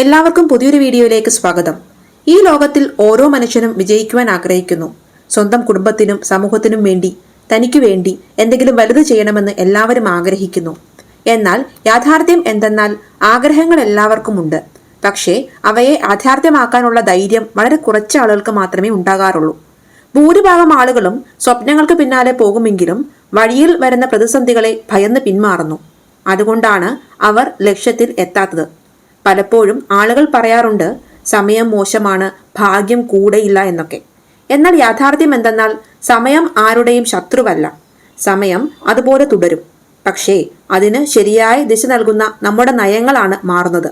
എല്ലാവർക്കും പുതിയൊരു വീഡിയോയിലേക്ക് സ്വാഗതം. ഈ ലോകത്തിൽ ഓരോ മനുഷ്യനും വിജയിക്കുവാൻ ആഗ്രഹിക്കുന്നു. സ്വന്തം കുടുംബത്തിനും സമൂഹത്തിനും വേണ്ടി തനിക്ക് വേണ്ടി എന്തെങ്കിലും വലുത് ചെയ്യണമെന്ന് എല്ലാവരും ആഗ്രഹിക്കുന്നു. എന്നാൽ യാഥാർത്ഥ്യം എന്തെന്നാൽ ആഗ്രഹങ്ങൾ എല്ലാവർക്കും ഉണ്ട്. പക്ഷേ അവയെ യാഥാർത്ഥ്യമാക്കാനുള്ള ധൈര്യം വളരെ കുറച്ച് ആളുകൾക്ക് മാത്രമേ ഉണ്ടാകാറുള്ളൂ. ഭൂരിഭാഗം ആളുകളും സ്വപ്നങ്ങൾക്ക് പിന്നാലെ പോകുമെങ്കിലും വഴിയിൽ വരുന്ന പ്രതിസന്ധികളെ ഭയന്ന് പിന്മാറുന്നു. അതുകൊണ്ടാണ് അവർ ലക്ഷ്യത്തിൽ എത്താത്തത്. പലപ്പോഴും ആളുകൾ പറയാറുണ്ട് സമയം മോശമാണ് ഭാഗ്യം കൂടെയില്ല എന്നൊക്കെ. എന്നാൽ യാഥാർത്ഥ്യം എന്തെന്നാൽ സമയം ആരുടെയും ശത്രുവല്ല. സമയം അതുപോലെ തുടരും. പക്ഷേ അതിന് ശരിയായ ദിശ നൽകുന്ന നമ്മുടെ നയങ്ങളാണ് മാറുന്നത്.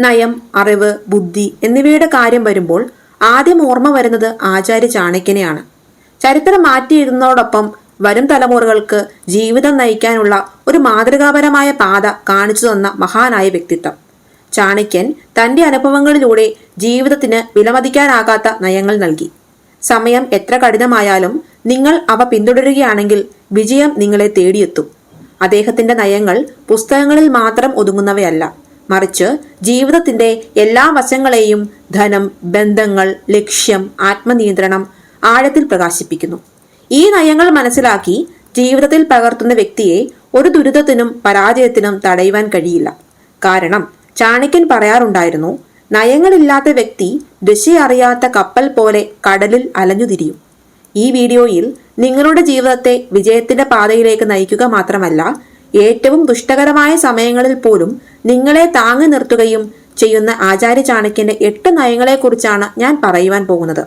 നയം അറിവ് ബുദ്ധി എന്നിവയുടെ കാര്യം വരുമ്പോൾ ആദ്യം ഓർമ്മ വരുന്നത് ആചാര്യ ചാണക്യനെയാണ്. ചരിത്രം മാറ്റിയിരുന്നതോടൊപ്പം വരും തലമുറകൾക്ക് ജീവിതം നയിക്കാനുള്ള ഒരു മാതൃകാപരമായ പാത കാണിച്ചു തന്ന മഹാനായ വ്യക്തിത്വം. ചാണക്യൻ തന്റെ അനുഭവങ്ങളിലൂടെ ജീവിതത്തിന് വിലമതിക്കാനാകാത്ത നയങ്ങൾ നൽകി. സമയം എത്ര കഠിനമായാലും നിങ്ങൾ അവ പിന്തുടരുകയാണെങ്കിൽ വിജയം നിങ്ങളെ തേടിയെത്തും. അദ്ദേഹത്തിന്റെ നയങ്ങൾ പുസ്തകങ്ങളിൽ മാത്രം ഒതുങ്ങുന്നവയല്ല. മറിച്ച് ജീവിതത്തിന്റെ എല്ലാ വശങ്ങളെയും ധനം ബന്ധങ്ങൾ ലക്ഷ്യം ആത്മനിയന്ത്രണം ആഴത്തിൽ പ്രകാശിപ്പിക്കുന്നു. ഈ നയങ്ങൾ മനസ്സിലാക്കി ജീവിതത്തിൽ പകർത്തുന്ന വ്യക്തിയെ ഒരു ദുരിതത്തിനും പരാജയത്തിനും തടയുവാൻ കഴിയില്ല. കാരണം ചാണക്യൻ പറയാറുണ്ടായിരുന്നു നയങ്ങളില്ലാത്ത വ്യക്തി ദിശയറിയാത്ത കപ്പൽ പോലെ കടലിൽ അലഞ്ഞുതിരിയും ഈ വീഡിയോയിൽ നിങ്ങളുടെ ജീവിതത്തെ വിജയത്തിന്റെ പാതയിലേക്ക് നയിക്കുക മാത്രമല്ല ഏറ്റവും ദുഷ്ടകരമായ സമയങ്ങളിൽ പോലും നിങ്ങളെ താങ്ങി നിർത്തുകയും ചെയ്യുന്ന ആചാര്യ ചാണക്യന്റെ എട്ട് നയങ്ങളെക്കുറിച്ചാണ് ഞാൻ പറയുവാൻ പോകുന്നത്.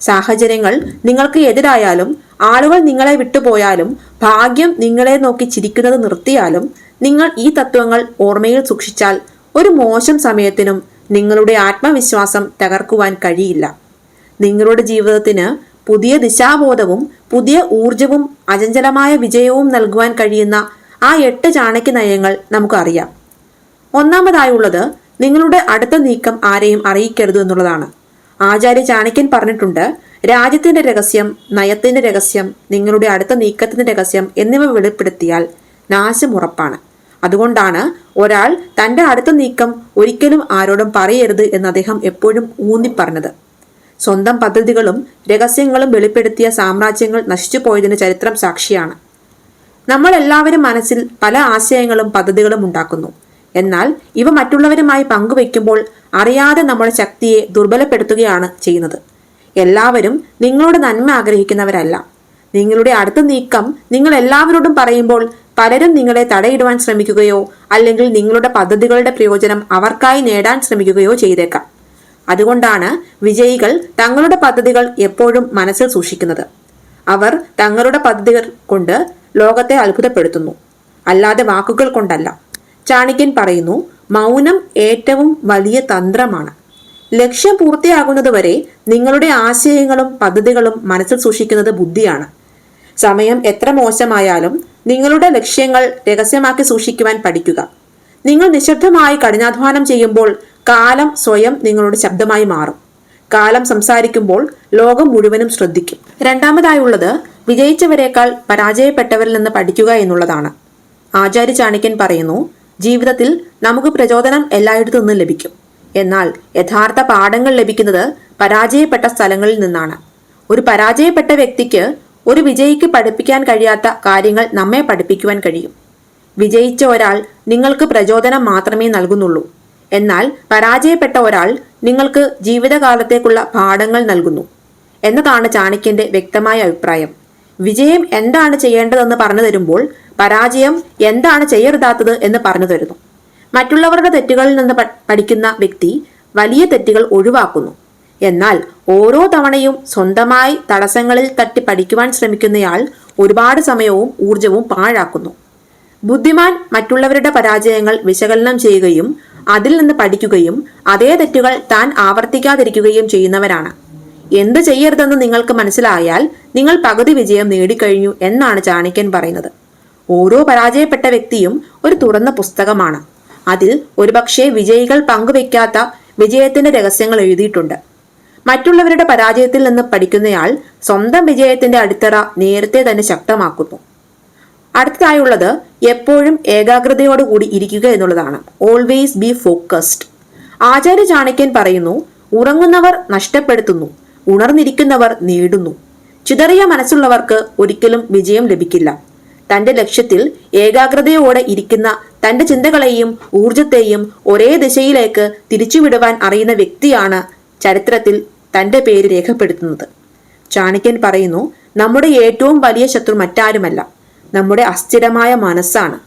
സാഹചര്യങ്ങൾ നിങ്ങൾക്ക് എതിരായാലും ആളുകൾ നിങ്ങളെ വിട്ടുപോയാലും ഭാഗ്യം നിങ്ങളെ നോക്കി ചിരിക്കുന്നത് നിർത്തിയാലും നിങ്ങൾ ഈ തത്വങ്ങൾ ഓർമ്മയിൽ സൂക്ഷിച്ചാൽ ഒരു മോശം സമയത്തിനും നിങ്ങളുടെ ആത്മവിശ്വാസം തകർക്കുവാൻ കഴിയില്ല. നിങ്ങളുടെ ജീവിതത്തിന് പുതിയ ദിശാബോധവും പുതിയ ഊർജവും അചഞ്ചലമായ വിജയവും നൽകുവാൻ കഴിയുന്ന ആ എട്ട് ചാണക്യ നയങ്ങൾ നമുക്കറിയാം. ഒന്നാമതായുള്ളത് നിങ്ങളുടെ അടുത്ത നീക്കം ആരെയും അറിയിക്കരുത് എന്നുള്ളതാണ്. ആചാര്യ ചാണക്യൻ പറഞ്ഞിട്ടുണ്ട് രാജ്യത്തിന്റെ രഹസ്യം നയത്തിന്റെ രഹസ്യം നിങ്ങളുടെ അടുത്ത നീക്കത്തിന്റെ രഹസ്യം എന്നിവ വെളിപ്പെടുത്തിയാൽ നാശം ഉറപ്പാണ്. അതുകൊണ്ടാണ് ഒരാൾ തന്റെ അടുത്ത നീക്കം ഒരിക്കലും ആരോടും പറയരുത് എന്ന് അദ്ദേഹം എപ്പോഴും ഊന്നിപ്പറഞ്ഞത്. സ്വന്തം പദ്ധതികളും രഹസ്യങ്ങളും വെളിപ്പെടുത്തിയ സാമ്രാജ്യങ്ങൾ നശിച്ചു പോയതിന് ചരിത്രം സാക്ഷിയാണ്. നമ്മൾ എല്ലാവരും മനസ്സിൽ പല ആശയങ്ങളും പദ്ധതികളും ഉണ്ടാക്കുന്നു. എന്നാൽ ഇവ മറ്റുള്ളവരുമായി പങ്കുവെക്കുമ്പോൾ അറിയാതെ നമ്മുടെ ശക്തിയെ ദുർബലപ്പെടുത്തുകയാണ് ചെയ്യുന്നത്. എല്ലാവരും നിങ്ങളുടെ നന്മ ആഗ്രഹിക്കുന്നവരല്ല. നിങ്ങളുടെ അടുത്ത നീക്കം നിങ്ങൾ എല്ലാവരോടും പറയുമ്പോൾ പലരും നിങ്ങളെ തടയിടുവാൻ ശ്രമിക്കുകയോ അല്ലെങ്കിൽ നിങ്ങളുടെ പദ്ധതികളുടെ പ്രയോജനം അവർക്കായി നേടാൻ ശ്രമിക്കുകയോ ചെയ്തേക്കാം. അതുകൊണ്ടാണ് വിജയികൾ തങ്ങളുടെ പദ്ധതികൾ എപ്പോഴും മനസ്സിൽ സൂക്ഷിക്കുന്നത്. അവർ തങ്ങളുടെ പദ്ധതികൾ കൊണ്ട് ലോകത്തെ അത്ഭുതപ്പെടുത്തുന്നു. അല്ലാതെ വാക്കുകൾ കൊണ്ടല്ല. ചാണക്യൻ പറയുന്നു മൗനം ഏറ്റവും വലിയ തന്ത്രമാണ്. ലക്ഷ്യം പൂർത്തിയാകുന്നതുവരെ നിങ്ങളുടെ ആശയങ്ങളും പദ്ധതികളും മനസ്സിൽ സൂക്ഷിക്കുന്നത് ബുദ്ധിയാണ്. സമയം എത്ര മോശമായാലും നിങ്ങളുടെ ലക്ഷ്യങ്ങൾ രഹസ്യമാക്കി സൂക്ഷിക്കുവാൻ പഠിക്കുക. നിങ്ങൾ നിശബ്ദമായി കഠിനാധ്വാനം ചെയ്യുമ്പോൾ കാലം സ്വയം നിങ്ങളുടെ ശബ്ദമായി മാറും. കാലം സംസാരിക്കുമ്പോൾ ലോകം മുഴുവനും ശ്രദ്ധിക്കും. രണ്ടാമതായുള്ളത് വിജയിച്ചവരെക്കാൾ പരാജയപ്പെട്ടവരിൽ നിന്ന് പഠിക്കുക എന്നുള്ളതാണ്. ആചാര്യ ചാണിക്യൻ പറയുന്നു ജീവിതത്തിൽ നമുക്ക് പ്രചോദനം എല്ലായിടത്തു നിന്നും ലഭിക്കും. എന്നാൽ യഥാർത്ഥ പാഠങ്ങൾ ലഭിക്കുന്നത് പരാജയപ്പെട്ട സ്ഥലങ്ങളിൽ നിന്നാണ്. ഒരു പരാജയപ്പെട്ട വ്യക്തിക്ക് ഒരു വിജയിക്ക് പഠിപ്പിക്കാൻ കഴിയാത്ത കാര്യങ്ങൾ നമ്മെ പഠിപ്പിക്കുവാൻ കഴിയും. വിജയിച്ച ഒരാൾ നിങ്ങൾക്ക് പ്രചോദനം മാത്രമേ നൽകുന്നുള്ളൂ. എന്നാൽ പരാജയപ്പെട്ട ഒരാൾ നിങ്ങൾക്ക് ജീവിതകാലത്തേക്കുള്ള പാഠങ്ങൾ നൽകുന്നു. എന്നതാണ് ചാണക്യന്റെ വ്യക്തമായ അഭിപ്രായം. വിജയം എന്താണ് ചെയ്യേണ്ടതെന്ന് പറഞ്ഞു തരുമ്പോൾ പരാജയം എന്താണ് ചെയ്യരുതാത്തത് എന്ന് പറഞ്ഞു തരുന്നു. മറ്റുള്ളവരുടെ തെറ്റുകളിൽ നിന്ന് പഠിക്കുന്ന വ്യക്തി വലിയ തെറ്റുകൾ ഒഴിവാക്കുന്നു. എന്നാൽ ഓരോ തവണയും സ്വന്തമായി തടസ്സങ്ങളിൽ തട്ടി പഠിക്കുവാൻ ശ്രമിക്കുന്നയാൾ ഒരുപാട് സമയവും ഊർജവും പാഴാക്കുന്നു. ബുദ്ധിമാൻ മറ്റുള്ളവരുടെ പരാജയങ്ങൾ വിശകലനം ചെയ്യുകയും അതിൽ നിന്ന് പഠിക്കുകയും അതേ തെറ്റുകൾ താൻ ആവർത്തിക്കാതിരിക്കുകയും ചെയ്യുന്നവരാണ്. എന്ത് ചെയ്യരുതെന്ന് നിങ്ങൾക്ക് മനസ്സിലായാൽ നിങ്ങൾ പകുതി വിജയം നേടിക്കഴിഞ്ഞു എന്നാണ് ചാണക്യൻ പറയുന്നത്. ഓരോ പരാജയപ്പെട്ട വ്യക്തിയും ഒരു തുറന്ന പുസ്തകമാണ്. അതിൽ ഒരുപക്ഷെ വിജയികൾ പങ്കുവെക്കാത്ത വിജയത്തിന്റെ രഹസ്യങ്ങൾ എഴുതിയിട്ടുണ്ട്. മറ്റുള്ളവരുടെ പരാജയത്തിൽ നിന്ന് പഠിക്കുന്നയാൾ സ്വന്തം വിജയത്തിന്റെ അടിത്തറ നേരത്തെ തന്നെ ശക്തമാക്കുന്നു. അടുത്തതായുള്ളത് എപ്പോഴും ഏകാഗ്രതയോടുകൂടി ഇരിക്കുക എന്നുള്ളതാണ്. Always be focused Acharya Chanakyan പറയുന്നു ഉറങ്ങുന്നവർ നഷ്ടപ്പെടുത്തുന്നു ഉണർന്നിരിക്കുന്നവർ നേടുന്നു. ചിതറിയ മനസ്സുള്ളവർക്ക് ഒരിക്കലും വിജയം ലഭിക്കില്ല. തന്റെ ലക്ഷ്യത്തിൽ ഏകാഗ്രതയോടെ ഇരിക്കുന്ന തന്റെ ചിന്തകളെയും ഊർജത്തെയും ഒരേ ദിശയിലേക്ക് തിരിച്ചുവിടുവാൻ അറിയുന്ന വ്യക്തിയാണ് ചരിത്രത്തിൽ തന്റെ പേര് രേഖപ്പെടുത്തുന്നത്. ചാണക്യൻ പറയുന്നു നമ്മുടെ ഏറ്റവും വലിയ ശത്രു മറ്റാരുമല്ല. നമ്മുടെ അസ്ഥിരമായ മനസ്സാണ്.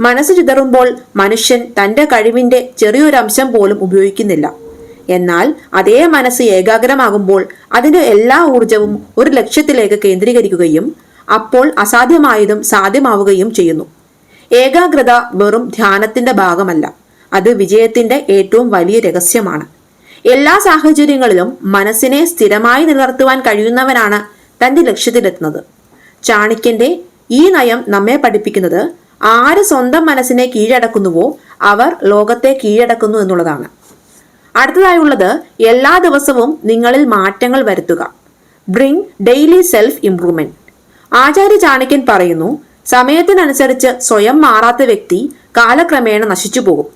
മനസ്സ് ചിതറുമ്പോൾ മനുഷ്യൻ തന്റെ കഴിവിന്റെ ചെറിയൊരംശം പോലും ഉപയോഗിക്കുന്നില്ല. എന്നാൽ അതേ മനസ്സ് ഏകാഗ്രമാകുമ്പോൾ അതിന്റെ എല്ലാ ഊർജവും ഒരു ലക്ഷ്യത്തിലേക്ക് കേന്ദ്രീകരിക്കുകയും അപ്പോൾ അസാധ്യമായതും സാധ്യമാവുകയും ചെയ്യുന്നു. ഏകാഗ്രത വെറും ധ്യാനത്തിന്റെ ഭാഗമല്ല. അത് വിജയത്തിന്റെ ഏറ്റവും വലിയ രഹസ്യമാണ്. എല്ലാ സാഹചര്യങ്ങളിലും മനസ്സിനെ സ്ഥിരമായി നിലനിർത്തുവാൻ കഴിയുന്നവനാണ് തന്റെ ലക്ഷ്യത്തിലെത്തുന്നത്. ചാണിക്യന്റെ ഈ നയം നമ്മെ പഠിപ്പിക്കുന്നത് ആര് സ്വന്തം മനസ്സിനെ കീഴടക്കുന്നുവോ അവർ ലോകത്തെ കീഴടക്കുന്നു എന്നുള്ളതാണ്. അടുത്തതായുള്ളത് എല്ലാ ദിവസവും നിങ്ങളിൽ മാറ്റങ്ങൾ വരുത്തുക. Bring daily self improvement Acharya ചാണക്യൻ പറയുന്നു സമയത്തിനനുസരിച്ച് സ്വയം മാറാത്ത വ്യക്തി കാലക്രമേണ നശിച്ചു പോകും.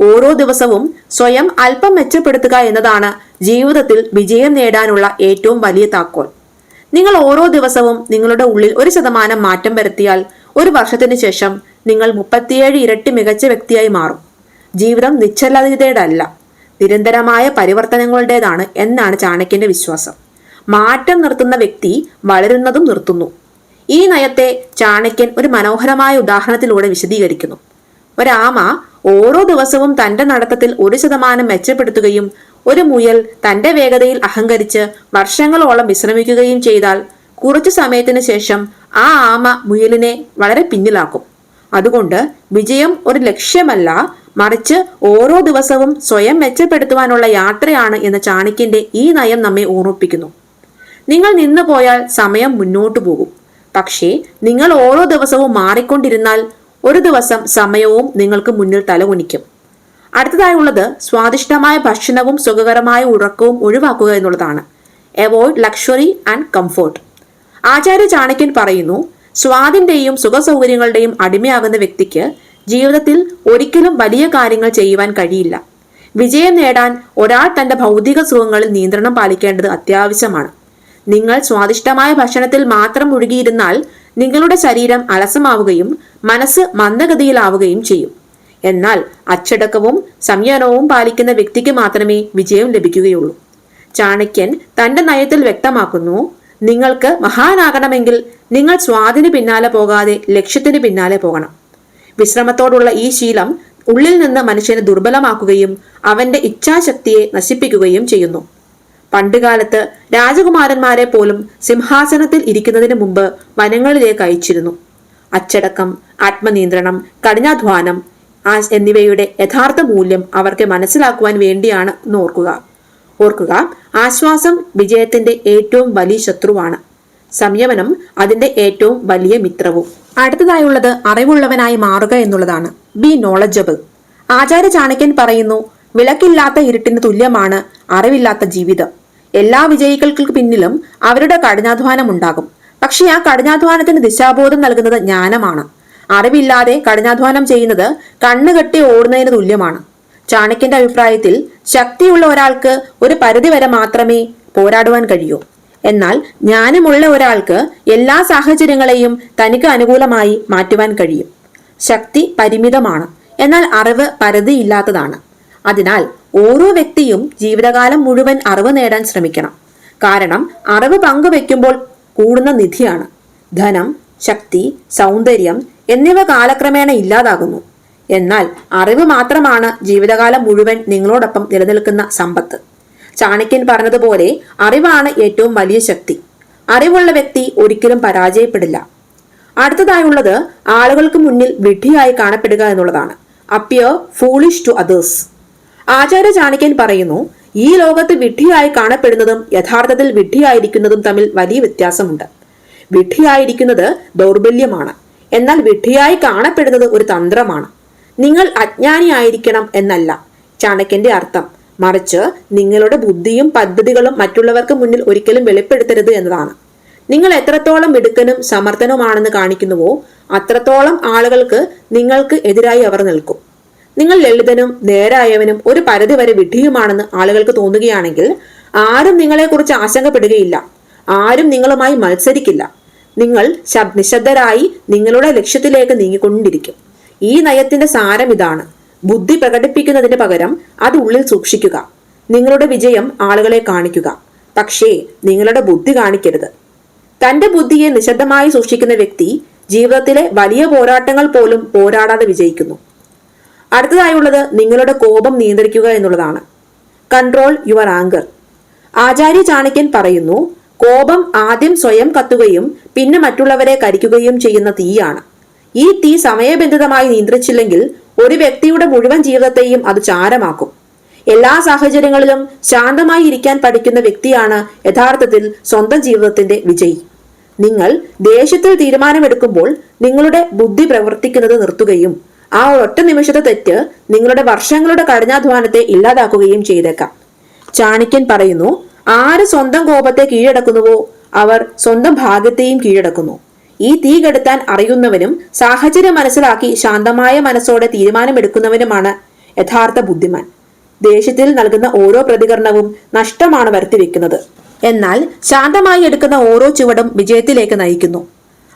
ഓരോ ദിവസവും സ്വയം അല്പം മെച്ചപ്പെടുത്തുക എന്നതാണ് ജീവിതത്തിൽ വിജയം നേടാനുള്ള ഏറ്റവും വലിയ താക്കോൽ. നിങ്ങൾ ഓരോ ദിവസവും നിങ്ങളുടെ ഉള്ളിൽ ഒരു ശതമാനം മാറ്റം വരുത്തിയാൽ ഒരു വർഷത്തിന് ശേഷം നിങ്ങൾ മുപ്പത്തിയേഴ് ഇരട്ടി മികച്ച വ്യക്തിയായി മാറും. ജീവിതം നിശ്ചലതയുടെ അല്ല നിരന്തരമായ പരിവർത്തനങ്ങളുടേതാണ് എന്നാണ് ചാണക്യന്റെ വിശ്വാസം. മാറ്റം നിർത്തുന്ന വ്യക്തി വളരുന്നതും നിർത്തുന്നു. ഈ നയത്തെ ചാണക്യൻ ഒരു മനോഹരമായ ഉദാഹരണത്തിലൂടെ വിശദീകരിക്കുന്നു. ഒരാമ ഓരോ ദിവസവും തന്റെ നടത്തത്തിൽ ഒരു ശതമാനം മെച്ചപ്പെടുത്തുകയും ഒരു മുയൽ തന്റെ വേഗതയിൽ അഹങ്കരിച്ച് വർഷങ്ങളോളം വിശ്രമിക്കുകയും ചെയ്താൽ കുറച്ചു സമയത്തിന് ശേഷം ആ ആമ മുയലിനെ വളരെ പിന്നിലാക്കും. അതുകൊണ്ട് വിജയം ഒരു ലക്ഷ്യമല്ല മറിച്ച് ഓരോ ദിവസവും സ്വയം മെച്ചപ്പെടുത്തുവാനുള്ള യാത്രയാണ് എന്ന ചാണക്യന്റെ ഈ നയം നമ്മെ ഓർമ്മിപ്പിക്കുന്നു. നിങ്ങൾ നിന്നു പോയാൽ സമയം മുന്നോട്ടു പോകും. പക്ഷേ നിങ്ങൾ ഓരോ ദിവസവും മാറിക്കൊണ്ടിരുന്നാൽ ഒരു ദിവസം സമയവും നിങ്ങൾക്ക് മുന്നിൽ തലകുനിക്കും അടുത്തതായുള്ളത് സ്വാദിഷ്ടമായ ഭക്ഷണവും സുഖകരമായ ഉറക്കവും ഒഴിവാക്കുക എന്നുള്ളതാണ്. Avoid luxury and comfort Acharya ചാണക്യൻ പറയുന്നു സ്വാദിന്റെയും സുഖസൗകര്യങ്ങളുടെയും അടിമയാകുന്ന വ്യക്തിക്ക് ജീവിതത്തിൽ ഒരിക്കലും വലിയ കാര്യങ്ങൾ ചെയ്യുവാൻ കഴിയില്ല. വിജയം നേടാൻ ഒരാൾ തന്റെ ഭൗതിക സുഖങ്ങളിൽ നിയന്ത്രണം പാലിക്കേണ്ടത് അത്യാവശ്യമാണ്. നിങ്ങൾ സ്വാദിഷ്ടമായ ഭക്ഷണത്തിൽ മാത്രം മുഴുകിയിരുന്നാൽ നിങ്ങളുടെ ശരീരം അലസമാവുകയും മനസ്സ് മന്ദഗതിയിലാവുകയും ചെയ്യും. എന്നാൽ അച്ചടക്കവും സംയമനവും പാലിക്കുന്ന വ്യക്തിക്ക് മാത്രമേ വിജയം ലഭിക്കുകയുള്ളൂ. ചാണക്യൻ തന്റെ നയത്തിൽ വ്യക്തമാക്കുന്നു നിങ്ങൾക്ക് മഹാനാകണമെങ്കിൽ നിങ്ങൾ സ്വാദിന് പിന്നാലെ പോകാതെ ലക്ഷ്യത്തിന് പിന്നാലെ പോകണം. വിശ്രമത്തോടുള്ള ഈ ശീലം ഉള്ളിൽ നിന്ന് മനുഷ്യനെ ദുർബലമാക്കുകയും അവന്റെ ഇച്ഛാശക്തിയെ നശിപ്പിക്കുകയും ചെയ്യുന്നു. പണ്ടുകാലത്ത് രാജകുമാരന്മാരെ പോലും സിംഹാസനത്തിൽ ഇരിക്കുന്നതിന് മുമ്പ് വനങ്ങളിലേക്ക് അയച്ചിരുന്നു. അച്ചടക്കം ആത്മനിയന്ത്രണം കഠിനാധ്വാനം എന്നിവയുടെ യഥാർത്ഥ മൂല്യം അവർക്ക് മനസ്സിലാക്കുവാൻ വേണ്ടിയാണ് എന്ന് ഓർക്കുക. ഓർക്കുക ആശ്വാസം വിജയത്തിന്റെ ഏറ്റവും വലിയ ശത്രുവാണ്. സംയമനം അതിന്റെ ഏറ്റവും വലിയ മിത്രവും. അടുത്തതായുള്ളത് അറിവുള്ളവനായി മാറുക എന്നുള്ളതാണ്. ബി നോളജബിൾ ആചാര്യ ചാണക്യൻ പറയുന്നു വിളക്കില്ലാത്ത ഇരുട്ടിന് തുല്യമാണ് അറിവില്ലാത്ത ജീവിതം. എല്ലാ വിജയികൾക്ക് പിന്നിലും അവരുടെ കഠിനാധ്വാനം ഉണ്ടാകും. പക്ഷെ ആ കഠിനാധ്വാനത്തിന് ദിശാബോധം നൽകുന്നത് ജ്ഞാനമാണ്. അറിവില്ലാതെ കഠിനാധ്വാനം ചെയ്യുന്നത് കണ്ണുകെട്ടി ഓടുന്നതിന് തുല്യമാണ്. ചാണക്യന്റെ അഭിപ്രായത്തിൽ ശക്തിയുള്ള ഒരാൾക്ക് ഒരു പരിധിവരെ മാത്രമേ പോരാടുവാൻ കഴിയൂ. എന്നാൽ ജ്ഞാനമുള്ള ഒരാൾക്ക് എല്ലാ സാഹചര്യങ്ങളെയും തനിക്ക് അനുകൂലമായി മാറ്റുവാൻ കഴിയും. ശക്തി പരിമിതമാണ്. എന്നാൽ അറിവ് പരിധിയില്ലാത്തതാണ്. അതിനാൽ ഓരോ വ്യക്തിയും ജീവിതകാലം മുഴുവൻ അറിവ് നേടാൻ ശ്രമിക്കണം. കാരണം അറിവ് പങ്കുവെക്കുമ്പോൾ കൂടുന്ന നിധിയാണ്. ധനം ശക്തി സൗന്ദര്യം എന്നിവ കാലക്രമേണ ഇല്ലാതാകുന്നു. എന്നാൽ അറിവ് മാത്രമാണ് ജീവിതകാലം മുഴുവൻ നിങ്ങളോടൊപ്പം നിലനിൽക്കുന്ന സമ്പത്ത്. ചാണക്യൻ പറഞ്ഞതുപോലെ അറിവാണ് ഏറ്റവും വലിയ ശക്തി. അറിവുള്ള വ്യക്തി ഒരിക്കലും പരാജയപ്പെടില്ല. അടുത്തതായുള്ളത് ആളുകൾക്ക് മുന്നിൽ വിഡ്ഢിയായി കാണപ്പെടുക എന്നുള്ളതാണ്. Appear foolish to others Acharya ചാണക്യൻ പറയുന്നു ഈ ലോകത്ത് വിഡ്ഢിയായി കാണപ്പെടുന്നതും യഥാർത്ഥത്തിൽ വിഡ്ഢിയായിരിക്കുന്നതും തമ്മിൽ വലിയ വ്യത്യാസമുണ്ട്. വിഡ്ഢിയായിരിക്കുന്നത് ദൗർബല്യമാണ്. എന്നാൽ വിഡ്ഢിയായി കാണപ്പെടുന്നത് ഒരു തന്ത്രമാണ്. നിങ്ങൾ അജ്ഞാനിയായിരിക്കണം എന്നല്ല ചാണക്യന്റെ അർത്ഥം. മറിച്ച് നിങ്ങളുടെ ബുദ്ധിയും പദ്ധതികളും മറ്റുള്ളവർക്ക് മുന്നിൽ ഒരിക്കലും വെളിപ്പെടുത്തരുത് എന്നതാണ്. നിങ്ങൾ എത്രത്തോളം മിടുക്കനും സമർത്ഥനുമാണെന്ന് കാണിക്കുന്നുവോ അത്രത്തോളം ആളുകൾക്ക് നിങ്ങൾക്ക് എതിരായി അവർ നിൽക്കും. നിങ്ങൾ ലളിതനും നേരായവനും ഒരു പരിധിവരെ വിഡ്ഢിയുമാണെന്ന് ആളുകൾക്ക് തോന്നുകയാണെങ്കിൽ ആരും നിങ്ങളെക്കുറിച്ച് ആശങ്കപ്പെടുകയില്ല. ആരും നിങ്ങളുമായി മത്സരിക്കില്ല. നിങ്ങൾ ശബ് നിശബ്ദരായി നിങ്ങളുടെ ലക്ഷ്യത്തിലേക്ക് നീങ്ങിക്കൊണ്ടിരിക്കും. ഈ നയത്തിന്റെ സാരം ഇതാണ്. ബുദ്ധി പ്രകടിപ്പിക്കുന്നതിന് പകരം അത് ഉള്ളിൽ സൂക്ഷിക്കുക. നിങ്ങളുടെ വിജയം ആളുകളെ കാണിക്കുക. പക്ഷേ നിങ്ങളുടെ ബുദ്ധി കാണിക്കരുത്. തന്റെ ബുദ്ധിയെ നിശബ്ദമായി സൂക്ഷിക്കുന്ന വ്യക്തി ജീവിതത്തിലെ വലിയ പോരാട്ടങ്ങൾ പോലും പോരാടാതെ വിജയിക്കുന്നു. അടുത്തതായുള്ളത് നിങ്ങളുടെ കോപം നിയന്ത്രിക്കുക എന്നുള്ളതാണ്. Control your anger Acharya Chanakyan പറയുന്നു കോപം ആദ്യം സ്വയം കത്തുകയും പിന്നെ മറ്റുള്ളവരെ കരിക്കുകയും ചെയ്യുന്ന തീയാണ്. ഈ തീ സമയബന്ധിതമായി നിയന്ത്രിച്ചില്ലെങ്കിൽ ഒരു വ്യക്തിയുടെ മുഴുവൻ ജീവിതത്തെയും അത് ചാരമാക്കും. എല്ലാ സാഹചര്യങ്ങളിലും ശാന്തമായി ഇരിക്കാൻ പഠിക്കുന്ന വ്യക്തിയാണ് യഥാർത്ഥത്തിൽ സ്വന്തം ജീവിതത്തിന്റെ വിജയി. നിങ്ങൾ ദേഷ്യത്തിൽ തീരുമാനമെടുക്കുമ്പോൾ നിങ്ങളുടെ ബുദ്ധി പ്രവർത്തിക്കുന്നത് നിർത്തുകയും ആ ഒറ്റ നിമിഷത്തെ തെറ്റ് നിങ്ങളുടെ വർഷങ്ങളുടെ കഠിനാധ്വാനത്തെ ഇല്ലാതാക്കുകയും ചെയ്തേക്കാം. ചാണിക്യൻ പറയുന്നു ആര് സ്വന്തം കോപത്തെ കീഴടക്കുന്നുവോ? അവർ സ്വന്തം ഭാഗ്യത്തെയും കീഴടക്കുന്നു. ഈ തീ കെടുത്താൻ അറിയുന്നവനും സാഹചര്യം മനസ്സിലാക്കി ശാന്തമായ മനസ്സോടെ തീരുമാനമെടുക്കുന്നവനുമാണ് യഥാർത്ഥ ബുദ്ധിമാൻ. ദേഷ്യത്തിൽ നൽകുന്ന ഓരോ പ്രതികരണവും നഷ്ടമാണ് വരുത്തിവെക്കുന്നത്. എന്നാൽ ശാന്തമായി എടുക്കുന്ന ഓരോ ചുവടും വിജയത്തിലേക്ക് നയിക്കുന്നു.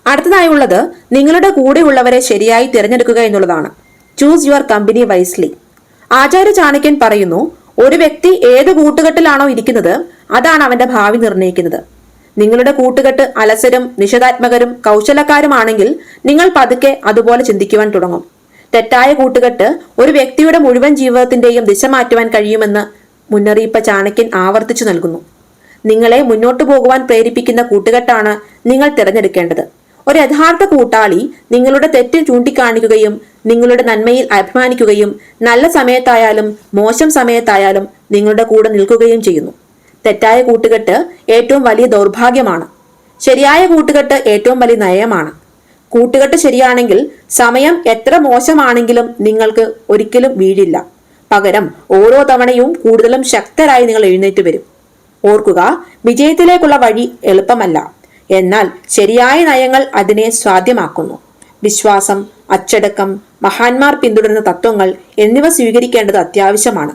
അടുത്തതായുള്ളത് നിങ്ങളുടെ കൂടെയുള്ളവരെ ശരിയായി തിരഞ്ഞെടുക്കുക എന്നുള്ളതാണ്. Choose your company wisely Acharya ചാണക്യൻ പറയുന്നു ഒരു വ്യക്തി ഏത് കൂട്ടുകെട്ടിലാണോ ഇരിക്കുന്നത് അതാണ് അവന്റെ ഭാവി നിർണയിക്കുന്നത്. നിങ്ങളുടെ കൂട്ടുകെട്ട് അലസരും നിഷേധാത്മകരും കൗശലക്കാരുമാണെങ്കിൽ നിങ്ങൾ പതുക്കെ അതുപോലെ ചിന്തിക്കുവാൻ തുടങ്ങും. തെറ്റായ കൂട്ടുകെട്ട് ഒരു വ്യക്തിയുടെ മുഴുവൻ ജീവിതത്തിന്റെയും ദിശ മാറ്റുവാൻ കഴിയുമെന്ന് മുന്നറിയിപ്പ് ചാണക്യൻ ആവർത്തിച്ചു നൽകുന്നു. നിങ്ങളെ മുന്നോട്ടു പോകുവാൻ പ്രേരിപ്പിക്കുന്ന കൂട്ടുകെട്ടാണ് നിങ്ങൾ തിരഞ്ഞെടുക്കേണ്ടത്. ഒരു യഥാർത്ഥ കൂട്ടാളി നിങ്ങളുടെ തെറ്റ് ചൂണ്ടിക്കാണിക്കുകയും നിങ്ങളുടെ നന്മയിൽ അഭിമാനിക്കുകയും നല്ല സമയത്തായാലും മോശം സമയത്തായാലും നിങ്ങളുടെ കൂടെ നിൽക്കുകയും ചെയ്യുന്നു. തെറ്റായ കൂട്ടുകെട്ട് ഏറ്റവും വലിയ ദൗർഭാഗ്യമാണ്. ശരിയായ കൂട്ടുകെട്ട് ഏറ്റവും വലിയ നയമാണ്. കൂട്ടുകെട്ട് ശരിയാണെങ്കിൽ സമയം എത്ര മോശമാണെങ്കിലും നിങ്ങൾക്ക് ഒരിക്കലും വീഴില്ല. പകരം ഓരോ തവണയും കൂടുതലും ശക്തരായി നിങ്ങൾ എഴുന്നേറ്റ് വരും. ഓർക്കുക വിജയത്തിലേക്കുള്ള വഴി എളുപ്പമല്ല. എന്നാൽ ശരിയായ നയങ്ങൾ അതിനെ സ്വാധീമാക്കുന്നു വിശ്വാസം അച്ചടക്കം മഹാന്മാർ പിന്തുടരുന്ന തത്വങ്ങൾ എന്നിവ സ്വീകരിക്കേണ്ടത് അത്യാവശ്യമാണ്.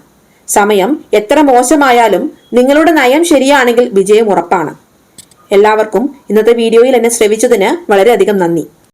സമയം എത്ര മോശമായാലും നിങ്ങളുടെ നയം ശരിയാണെങ്കിൽ വിജയം ഉറപ്പാണ്. എല്ലാവർക്കും ഇന്നത്തെ വീഡിയോയിൽ എന്നെ ശ്രവിച്ചതിന് വളരെയധികം നന്ദി.